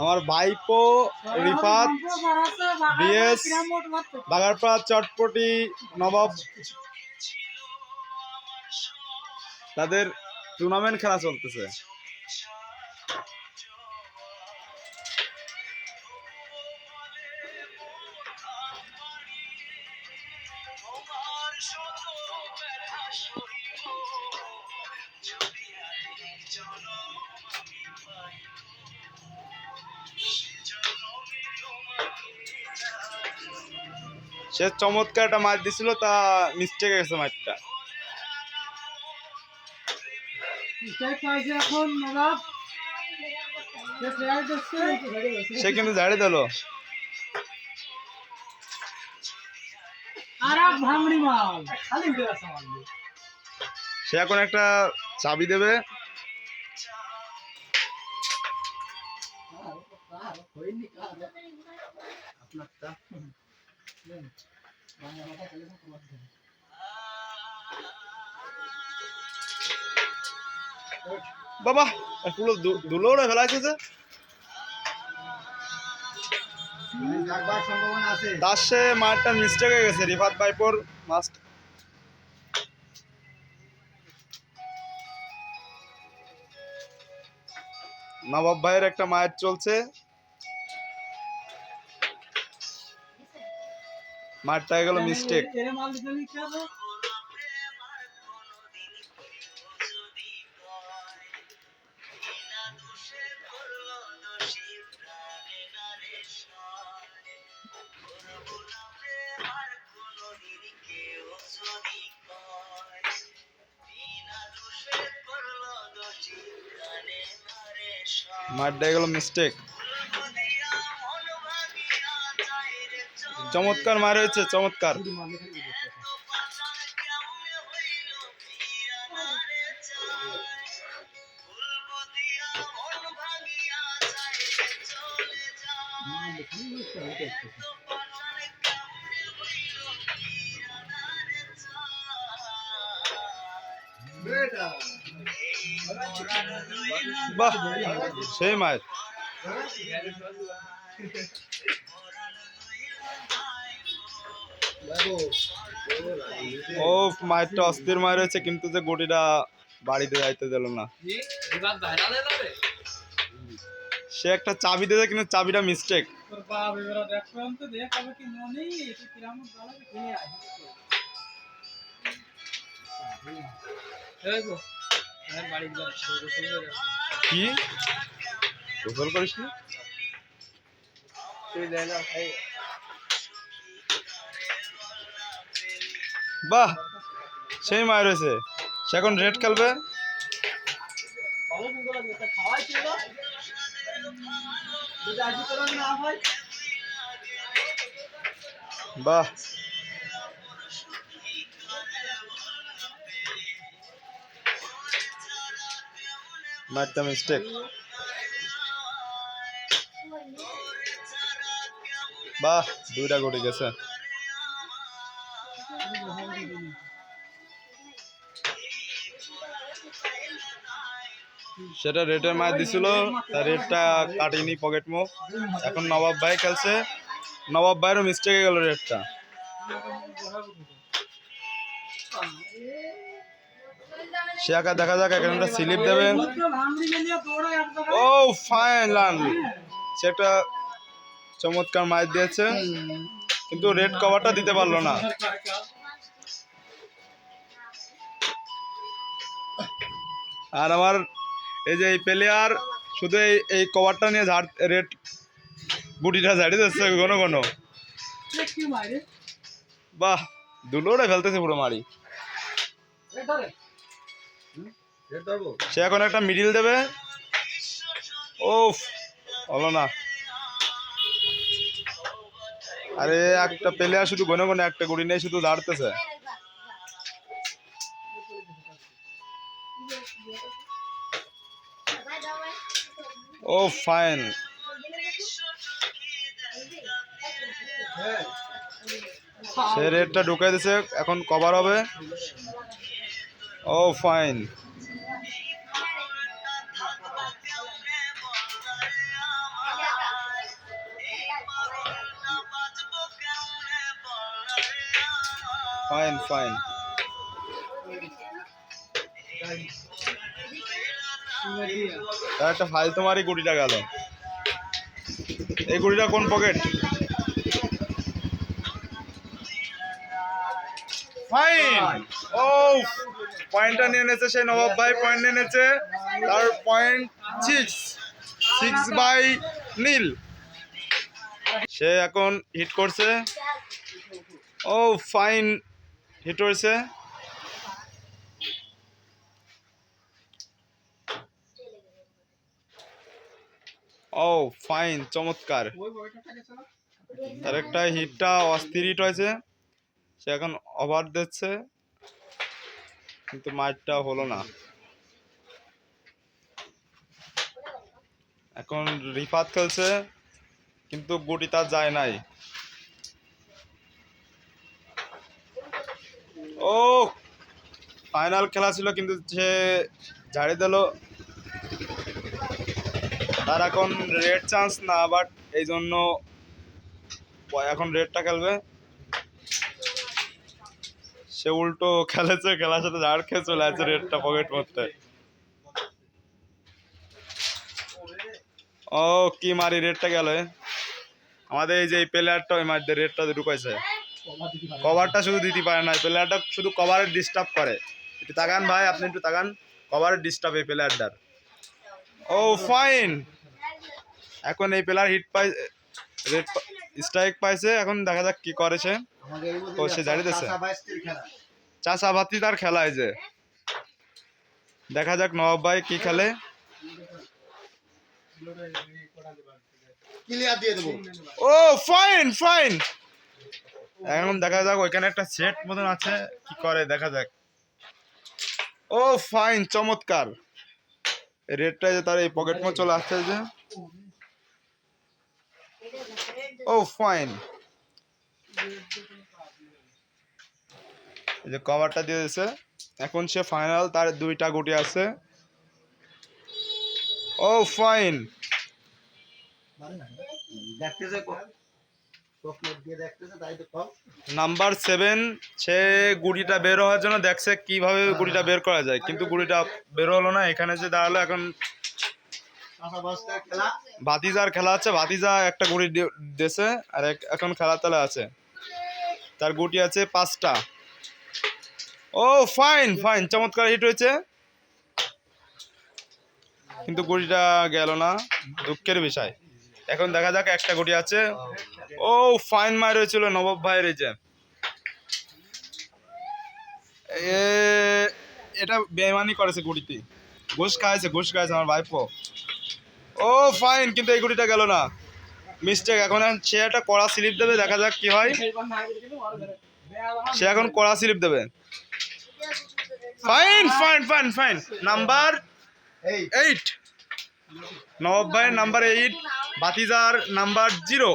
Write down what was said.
আমার ভাইপো রিফাত বিএস বাগারপাড়া চটপটি নবাব। তাদের টুর্নামেন্ট খেলা চলতেছে। সে চমৎকার একটা মাছ দিছিল তা মিস্টেক গেছে মাছটা। সে কিন্তু ঝাড়ি দিল। সে এখন একটা চাবি দেবে। আপনারটা? বাবা পুরো দুলো লাগবার সম্ভাবনা আছে তার সে মারটা মিস্টেক হয়ে গেছে, রিফাত ভাইপোর মাস্ট নবাব ভাইয়ের একটা মায়ের চলছে। মারটা গেল মিস্টেক মারটা গেল মিস্টেক চমৎকার মার হয়েছে চমৎকার। বাহ সেই মাছ ও মায়েরটা অস্থির মায়ের হয়েছে কিন্তু যে গটিটা বাড়িতে যাইতে দিল না। সে একটা চাবি দিয়েছে কিন্তু চাবিটা মিস্টেক দেখ কি? গোসল করিস নি? বাহ সেই মায়ের হয়েছে। সে এখন রেড খেলবে ভালো তোর না হয় বাহ দুইটা গটি গেছে। সেটা রেটের মাছ দিছিল তার রেটটা কাটিনি পকেট মুখ। এখন নবাব ভাই খেলছে। নবাব ভাইয়েরও মিস্টেক গেল রেটটা সে একা দেখা যাক এখানে একটা স্লিপ দেবে ভাঙড়ি গেলিয়ে দৌড়া এক ও ফাইন সে একটা চমৎকার মাছ দিয়েছে। কিন্তু রেড কভারটা দিতে পারল না। আর আমার এই যে এই প্লেয়ার শুধু এই এই কভারটা নিয়ে ঝাড় রেড গুটিটা ঝাড়িয়ে দিচ্ছে ঘন ঘন। বাহ দুলোরে ফেলতেছে পুরো মারি। সে এখন একটা মিডিল দেবে। ও হলো না। আরে, একটা প্লেয়ার শুধু ঘন ঘন একটা গুড়ি নেই, শুধু দাঁড়তেছে। ও ফাইন সে রেটটা ঢুকাই দিছে, এখন কভার হবে। ও ফাইন ফাইন ফাইন একটা ফাইল তোমারই গুটিটা গেল। এই গুটিটা কোন পকেট ফাইন ও পয়েন্টটা নিয়ে নিয়েছে সেই নবাব ভাই পয়েন্ট নিয়ে নিয়েছে তার point six six by Neel. সে এখন হিট করছে। ও ফাইন হিট হয়েছে। ও ফাইন চমৎকার। তার একটা হিটটা অস্থির হিট হয়েছে। সে এখন ওভার দিচ্ছে। কিন্তু মারটা হলো না। এখন রিফাত খেলছে, কিন্তু গুটি তার যায় নাই। ও ফাইনাল খেলা ছিল কিন্তু সে ঝাড়ি দিল। তার এখন রেড চান্স না বাট এই জন্য এখন রেডটা খেলবে। সে উল্টো খেলেছে, খেলার সাথে ঝাড় খেয়ে চলে আছে রেডটা পকেট মধ্যে। ও, কি মারি রেডটা গেল আমাদের এই যে প্লেয়ারটা ওই মারতে রেডটা ঢুকাইছে। কভারটা শুধু দিতে পারে না প্লেয়ারটা শুধু কভারের ডিস্টার্ব করে। একটু তাকান ভাই আপনি একটু তাকান। কভারের ডিস্টার্ব এই প্লেয়ারটার ও ফাইন এখন এই প্লেয়ার হিট পাই রেড স্ট্রাইক পাইছে এখন দেখা যাক কি করেছে ও, সে দাঁড়িয়ে দিছে? চাষা বাইশটির ভাতি তার খেলা এই যে। দেখা যাক নবাব ভাই কি খেলে। ক্লিয়ার দিয়ে দেবো। ও ফাইন ফাইন এখন দেখা যাক, ওইখানে একটা সেট মতন আছে, কি করে, দেখা যাক। ও ফাইন চমৎকার। রেডটা যে তার এই পকেট মধ্যে চলে আসছে যে। ও ফাইন এই যে কভারটা দিয়ে দিয়েছে। এখন সে ফাইনাল তার দুইটা গুটি আছে। ও ফাইন দেখতেছে নাম্বার সেভেন সে গুড়িটা বের হওয়ার জন্য দেখছে কীভাবে গুড়িটা বের করা যায়। কিন্তু গুড়িটা বের হলো না এখানে যে দাঁড়াল এখন খেলা। ভাতিজার খেলা আছে ভাতিজা একটা গুড়ি দিয়েছে আর এখন খেলার তালে আছে। তার গুটি আছে পাঁচটা। ও ফাইন ফাইন চমৎকার হিট হয়েছে। কিন্তু গুড়িটা গেল না দুঃখের বিষয়। এখন দেখা যাক একটা গুটি আছে। ও ফাইন মার হয়েছিল নবাব ভাইয়ের এই যে। এটা বেমানি করেছে গুড়িতে ঘুষ খাইছে ঘুষ খাইছে আমার ভাইপো। ও ফাইন কিন্তু এই গুটিটা গেল না। মিস্টেক এখন সে একটা কড়া স্লিপ দেবে দেখা যাক কি হয়। সে এখন কড়া স্লিপ দেবে। Fine fine fine fine. Number eight Nawab ভাইয়ের নাম্বার এইট বাতিজার নাম্বার জিরো।